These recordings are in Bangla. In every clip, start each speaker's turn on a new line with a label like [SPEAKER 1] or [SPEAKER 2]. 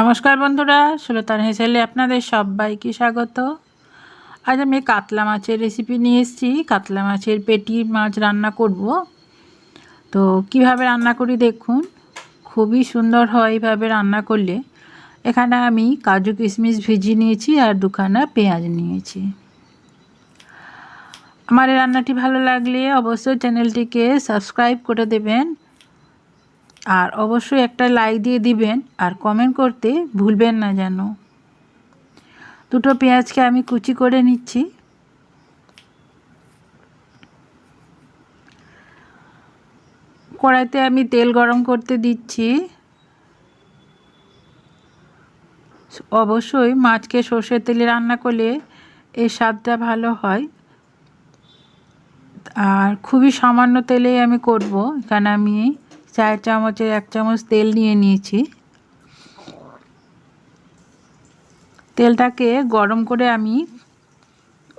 [SPEAKER 1] নমস্কার বন্ধুরা, সুলতান হেসেলে আপনাদের সবাইকে স্বাগত। আজ আমি কাতলা মাছের রেসিপি নিয়ে এসেছি। কাতলা মাছের পেটি মাছ রান্না করব। তো কীভাবে রান্না করি দেখুন, খুবই সুন্দর হয় এইভাবে রান্না করলে। এখানে আমি কাজু কিশমিশ ভিজিয়ে নিয়েছি আর দুখানা পেঁয়াজ নিয়েছি। আমার এই রান্নাটি ভালো লাগলে অবশ্যই চ্যানেলটিকে সাবস্ক্রাইব করে দেবেন। আর অবশ্যই একটা লাইক দিয়ে দিবেন আর কমেন্ট করতে ভুলবেন না যেন। দুটো পেঁয়াজকে আমি কুচি করে নিচ্ছি। কড়াইতে আমি তেল গরম করতে দিচ্ছি। অবশ্যই মাছকে সর্ষের তেলে রান্না করলে এর স্বাদটা ভালো হয়। আর খুবই সামান্য তেলেই আমি করব। এখানে আমি চার চামচের এক চামচ তেল নিয়ে নিয়েছি। তেলটাকে গরম করে আমি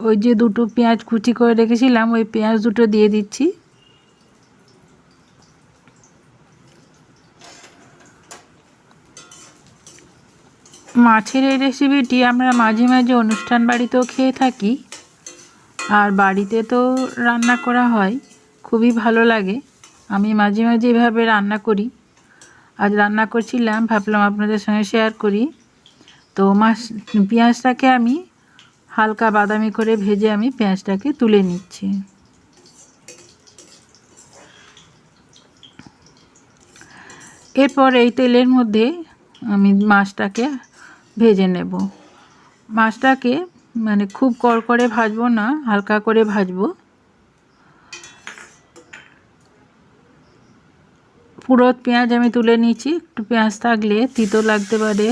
[SPEAKER 1] ওই যে দুটো পেঁয়াজ কুচি করে রেখেছিলাম, ওই পেঁয়াজ দুটো দিয়ে দিচ্ছি। মাছের এই রেসিপিটি আমরা মাঝে মাঝে অনুষ্ঠান বাড়িতেও খেয়ে থাকি। আর বাড়িতে তো রান্না করা হয়, খুবই ভালো লাগে। আমি মাঝে মাঝে এভাবে রান্না করি। আজ রান্না করছিলাম, ভাবলাম আপনাদের সঙ্গে শেয়ার করি। তো মাছ পেঁয়াজটাকে আমি হালকা বাদামি করে ভেজে আমি পেঁয়াজটাকে তুলে নিচ্ছি। এরপর এই তেলের মধ্যে আমি মাছটাকে ভেজে নেব। মাছটাকে মানে খুব কড়কড়ে ভাজবো না, হালকা করে ভাজবো। পুরো পেঁয়াজ আমি তুলে নিয়েছি। একটু পেঁয়াজ থাকলে তিতো লাগতে পারে।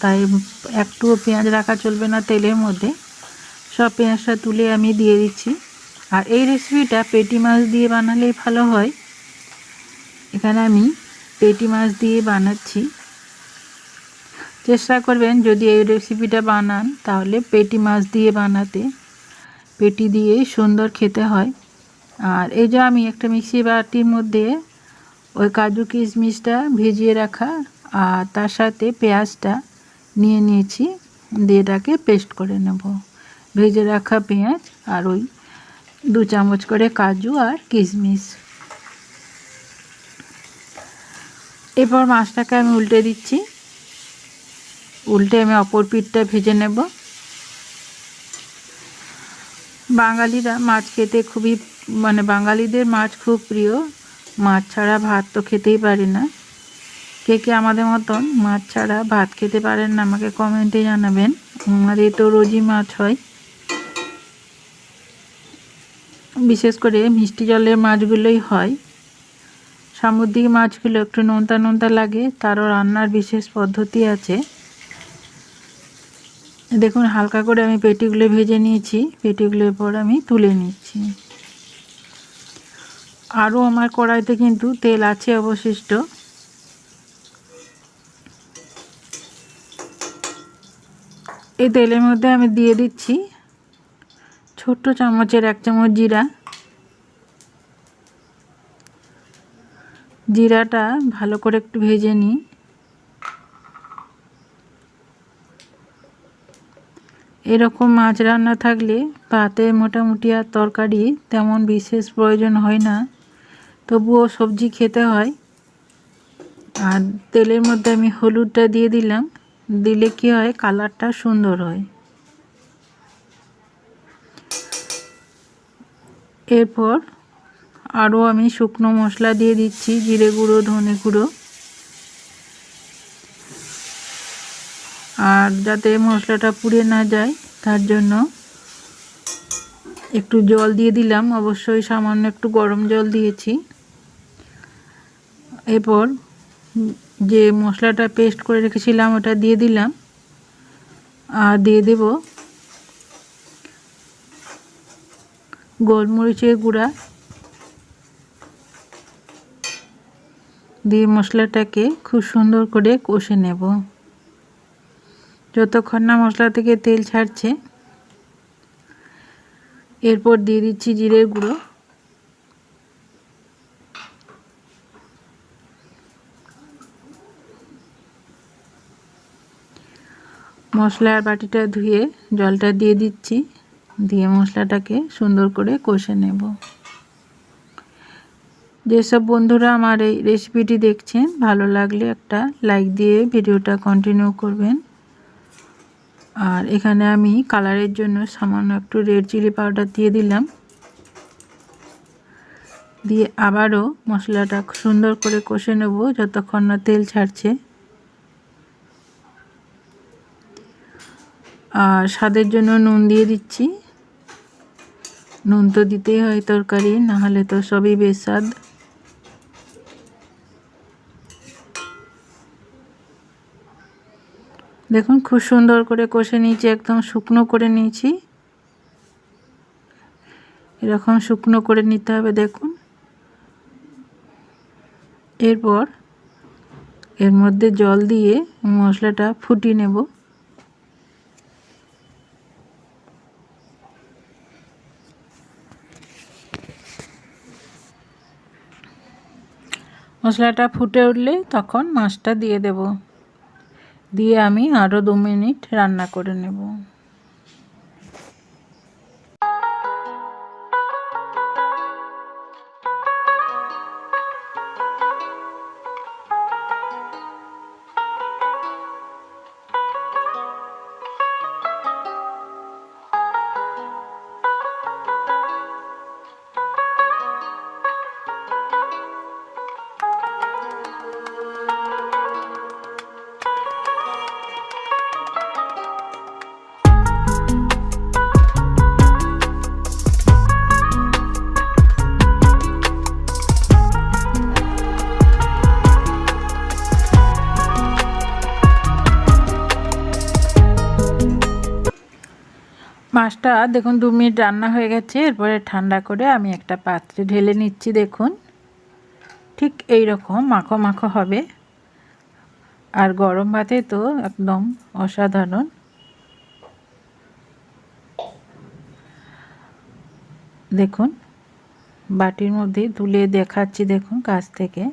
[SPEAKER 1] তাই একটুও পেঁয়াজ রাখা চলবে না তেলের মধ্যে। সব পেঁয়াজটা তুলে আমি দিয়ে দিচ্ছি। আর এই রেসিপিটা পেটি মাছ দিয়ে বানালেই ভালো হয়। এখানে আমি পেটি মাছ দিয়ে বানাচ্ছি। চেষ্টা করবেন যদি এই রেসিপিটা বানান, তাহলে পেটি মাছ দিয়ে বানাতে। পেটি দিয়ে সুন্দর খেতে হয়। আর এই যে আমি একটা মিক্সি বাটির মধ্যে ওই কাজু কিশমিশটা ভিজিয়ে রাখা আর তার সাথে পেঁয়াজটা নিয়ে নিয়েছি, দিয়ে এটাকে পেস্ট করে নেব। ভেজে রাখা পেঁয়াজ আর ওই দু চামচ করে কাজু আর কিশমিশ। এরপর মাছটাকে আমি উল্টে দিচ্ছি। উল্টে আমি অপর পিঠটা ভেজে নেব। বাঙালিরা মাছ খেতে খুবই মানে বাঙালিদের মাছ খুব প্রিয়। মাছ ছাড়া ভাত তো খেতেই পারি না। কে কে আমাদের মতন মাছ ছাড়া ভাত খেতে পারেন না, আমাকে কমেন্টে জানাবেন। আমাদের তো রোজই মাছ হয়। বিশেষ করে মিষ্টি জলের মাছগুলোই হয়। সামুদ্রিক মাছগুলো একটু নোনতা নোনতা লাগে, তারও রান্নার বিশেষ পদ্ধতি আছে। দেখুন, হালকা করে আমি পেটিগুলো ভেজে নিয়েছি, পেটিগুলোর পর আমি তুলে নিচ্ছি। আরও আমার কড়াইতে কিন্তু তেল আছে অবশিষ্ট। এই তেলের মধ্যে আমি দিয়ে দিচ্ছি ছোট্ট চামচের এক চামচ জিরা। জিরাটা ভালো করে একটু ভেজে নিই। এরকম মাছ রান্না থাকলে ভাতে মোটামুটি আর তরকারি তেমন বিশেষ প্রয়োজন হয় না। তবুও সবজি খেতে হয়। আর তেলের মধ্যে আমি হলুদটা দিয়ে দিলাম। দিলে কি হয়? কালারটা সুন্দর হয়। এরপর আরও আমি শুকনো মশলা দিয়ে দিচ্ছি, জিরে গুঁড়ো, ধনে গুঁড়ো। আর যাতে মশলাটা পুড়ে না যায়, তার জন্য একটু জল দিয়ে দিলাম। অবশ্যই সামান্য একটু গরম জল দিয়েছি। এরপর যে মশলাটা পেস্ট করে রেখেছিলাম, ওটা দিয়ে দিলাম। আর দিয়ে দেব গোলমরিচের গুঁড়া। দিয়ে মশলাটাকে খুব সুন্দর করে কষে নেব। যতক্ষণ না মশলা থেকে তেল ছাড়ছে, এরপর দিয়ে দিচ্ছি জিরের গুঁড়ো। মশলার বাটিটা ধুয়ে জলটা দিয়ে দিচ্ছি। দিয়ে মশলাটাকে সুন্দর করে কষে নেব। যেসব বন্ধুরা আমার এই রেসিপিটি দেখছেন, ভালো লাগলে একটা লাইক দিয়ে ভিডিওটা কন্টিনিউ করবেন। আর এখানে আমি কালারের জন্য সামান্য একটু রেড চিলি পাউডার দিয়ে দিলাম। দিয়ে আবারও মশলাটা সুন্দর করে কষে নেব, যতক্ষণ না তেল ছাড়ছে। আর স্বাদের জন্য নুন দিয়ে দিচ্ছি। নুন তো দিতেই হয় তরকারি, নাহলে তো সবই বেস্বাদ। দেখুন, খুব সুন্দর করে কষে নিয়েছি, একদম শুকনো করে নিয়েছি। এরকম শুকনো করে নিতে হবে, দেখুন। এরপর এর মধ্যে জল দিয়ে মশলাটা ফুটিয়ে নেব। মশলাটা ফুটে উঠলে তখন মাছটা দিয়ে দেব। দিয়ে আমি আরও দু মিনিট রান্না করে নেব। মাছটা দেখুন দু মিনিট রান্না হয়ে গেছে, এরপরে ঠান্ডা করে আমি একটা পাত্রে ঢেলে নিচ্ছি, দেখুন। ঠিক এই রকম মাখো মাখো হবে। আর গরম ভাতে তো একদম অসাধারণ। দেখুন, বাটির মধ্যে তুলে দেখাচ্ছি, দেখুন, কাছ থেকে।